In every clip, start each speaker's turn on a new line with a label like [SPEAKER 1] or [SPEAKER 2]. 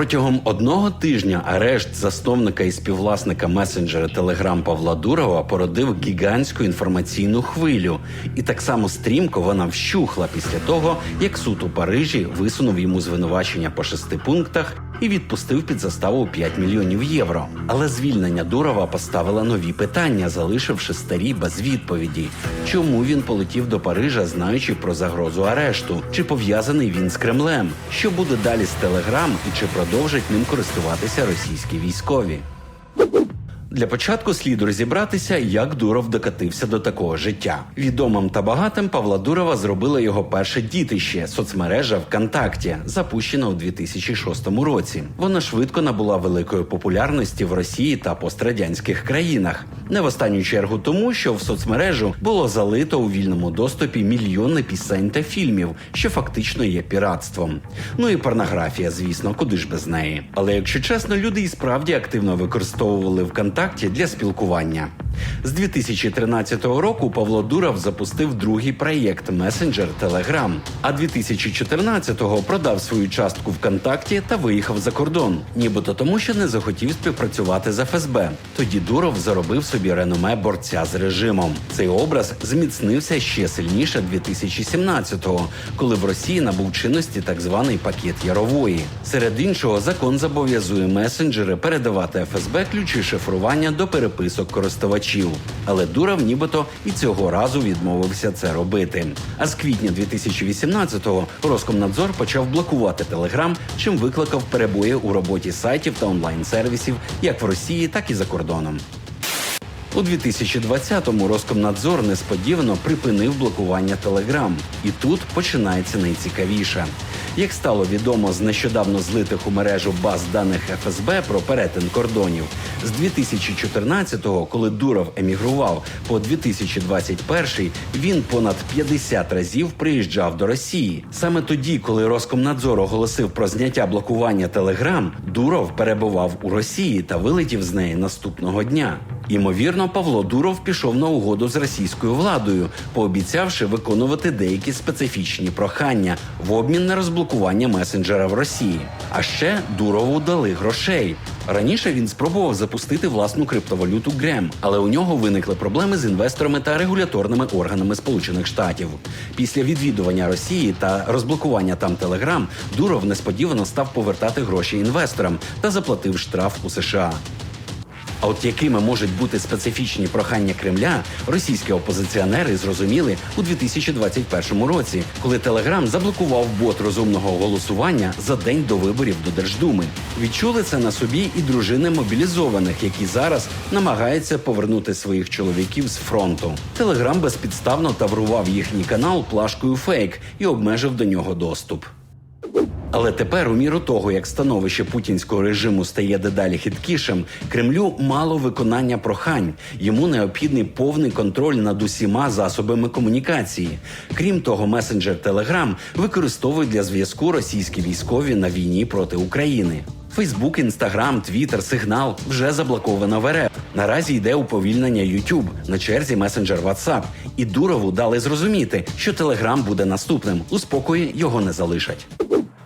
[SPEAKER 1] Протягом одного тижня арешт засновника і співвласника месенджера Телеграм Павла Дурова породив гігантську інформаційну хвилю, і так само стрімко вона вщухла після того, як суд у Парижі висунув йому звинувачення по шести пунктах і відпустив під заставу 5 мільйонів євро. Але звільнення Дурова поставило нові питання, залишивши старі без відповіді. Чому він полетів до Парижа, знаючи про загрозу арешту? Чи пов'язаний він з Кремлем? Що буде далі з Телеграм і чи продовжать ним користуватися російські військові? Для початку слід розібратися, як Дуров докатився до такого життя. Відомим та багатим Павла Дурова зробило його перше дітище соцмережа ВКонтакті, запущена у 2006 році. Вона швидко набула великої популярності в Росії та пострадянських країнах. Не в останню чергу тому, що в соцмережу було залито у вільному доступі мільйони пісень та фільмів, що фактично є піратством. Ну і порнографія, звісно, куди ж без неї. Але якщо чесно, люди і справді активно використовували ВКонтакті для спілкування. З 2013 року Павло Дуров запустив другий проєкт месенджер Telegram, а 2014-го продав свою частку ВКонтакті та виїхав за кордон, нібито тому, що не захотів співпрацювати з ФСБ. Тоді Дуров заробив собі реноме борця з режимом. Цей образ зміцнився ще сильніше 2017-го, коли в Росії набув чинності так званий пакет Ярової. Серед іншого, закон зобов'язує месенджери передавати ФСБ ключі шифрування до переписок користувачів. Але Дуров нібито і цього разу відмовився це робити. А з квітня 2018-го Роскомнадзор почав блокувати Телеграм, чим викликав перебої у роботі сайтів та онлайн-сервісів як в Росії, так і за кордоном. У 2020-му Роскомнадзор несподівано припинив блокування Телеграм, і тут починається найцікавіше. Як стало відомо з нещодавно злитих у мережу баз даних ФСБ про перетин кордонів, з 2014-го, коли Дуров емігрував, по 2021 він понад 50 разів приїжджав до Росії. Саме тоді, коли Роскомнадзор оголосив про зняття блокування Телеграм, Дуров перебував у Росії та вилетів з неї наступного дня. Ймовірно, Павло Дуров пішов на угоду з російською владою, пообіцявши виконувати деякі специфічні прохання в обмін на розблокування месенджера в Росії. А ще Дурову дали грошей. Раніше він спробував запустити власну криптовалюту Грем, але у нього виникли проблеми з інвесторами та регуляторними органами Сполучених Штатів. Після відвідування Росії та розблокування там Телеграм Дуров несподівано став повертати гроші інвесторам та заплатив штраф у США. А от якими можуть бути специфічні прохання Кремля, російські опозиціонери зрозуміли у 2021 році, коли Телеграм заблокував бот розумного голосування за день до виборів до Держдуми. Відчули це на собі і дружини мобілізованих, які зараз намагаються повернути своїх чоловіків з фронту. Телеграм безпідставно таврував їхній канал плашкою фейк і обмежив до нього доступ. Але тепер, у міру того, як становище путінського режиму стає дедалі хиткішим, Кремлю мало виконання прохань. Йому необхідний повний контроль над усіма засобами комунікації. Крім того, месенджер Telegram використовують для зв'язку російські військові на війні проти України. Фейсбук, Інстаграм, Твіттер, Сигнал вже заблоковано в РФ. Наразі йде уповільнення YouTube, на черзі месенджер WhatsApp. І Дурову дали зрозуміти, що Telegram буде наступним. У спокої його не залишать.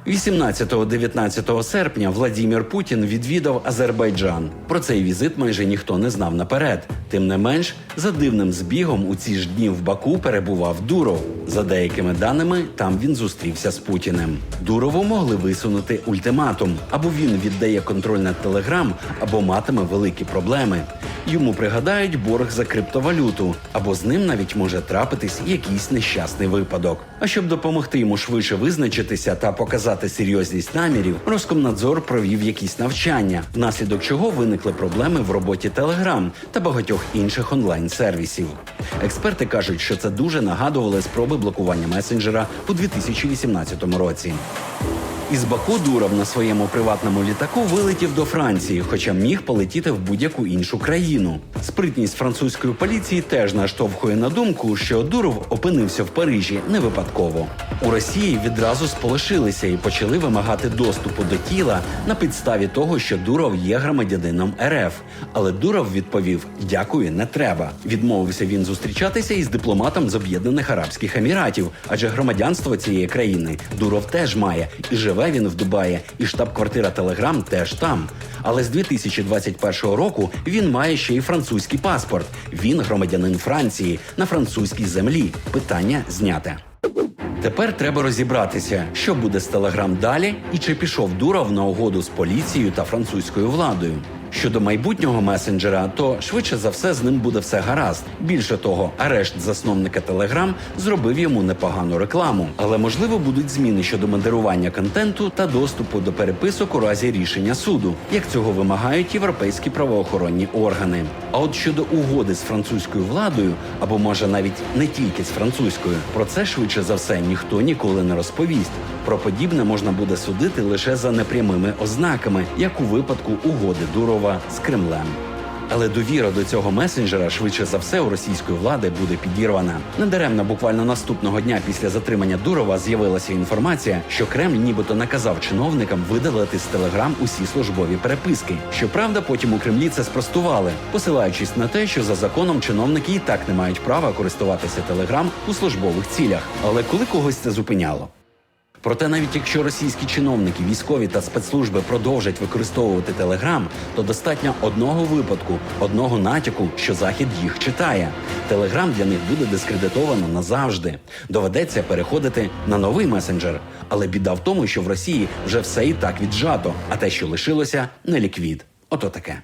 [SPEAKER 1] 18-19 серпня Владімір Путін відвідав Азербайджан. Про цей візит майже ніхто не знав наперед. Тим не менш, за дивним збігом у ці ж дні в Баку перебував Дуров. За деякими даними, там він зустрівся з Путіним. Дурову могли висунути ультиматум: або він віддає контроль над Телеграм, або матиме великі проблеми. Йому пригадають борг за криптовалюту, або з ним навіть може трапитись якийсь нещасний випадок. А щоб допомогти йому швидше визначитися та показати серйозність намірів, Роскомнадзор провів якісь навчання, внаслідок чого виникли проблеми в роботі Telegram та багатьох інших онлайн-сервісів. Експерти кажуть, що це дуже нагадували спроби блокування месенджера у 2018 році. Із Баку Дуров на своєму приватному літаку вилетів до Франції, хоча міг полетіти в будь-яку іншу країну. Спритність французької поліції теж наштовхує на думку, що Дуров опинився в Парижі не випадково. У Росії відразу сполошилися і почали вимагати доступу до тіла на підставі того, що Дуров є громадянином РФ. Але Дуров відповів: Дякую, не треба. Відмовився він зустрічатися із дипломатом з Об'єднаних Арабських Еміратів, адже громадянство цієї країни Дуров теж має і живе живе він в Дубаї, і штаб-квартира Телеграм теж там. Але з 2021 року він має ще й французький паспорт. Він громадянин Франції на французькій землі. Питання зняте. Тепер треба розібратися, що буде з Телеграм далі, і чи пішов Дуров на угоду з поліцією та французькою владою. Щодо майбутнього месенджера, то швидше за все з ним буде все гаразд. Більше того, арешт засновника Телеграм зробив йому непогану рекламу. Але можливо будуть зміни щодо модерування контенту та доступу до переписок у разі рішення суду, як цього вимагають європейські правоохоронні органи. А от щодо угоди з французькою владою, або може навіть не тільки з французькою, про це швидше за все ніхто ніколи не розповість. Про подібне можна буде судити лише за непрямими ознаками, як у випадку угоди Дурова з Кремлем. Але довіра до цього месенджера швидше за все у російської влади буде підірвана. Недаремно буквально наступного дня після затримання Дурова з'явилася інформація, що Кремль нібито наказав чиновникам видалити з телеграм усі службові переписки. Щоправда, потім у Кремлі це спростували, посилаючись на те, що за законом чиновники і так не мають права користуватися телеграм у службових цілях. Але коли когось це зупиняло. Проте, навіть якщо російські чиновники, військові та спецслужби продовжать використовувати телеграм, то достатньо одного випадку, одного натяку, що захід їх читає. Телеграм для них буде дискредитовано назавжди. Доведеться переходити на новий месенджер. Але біда в тому, що в Росії вже все і так віджато, а те, що лишилося, не ліквід. Ото таке.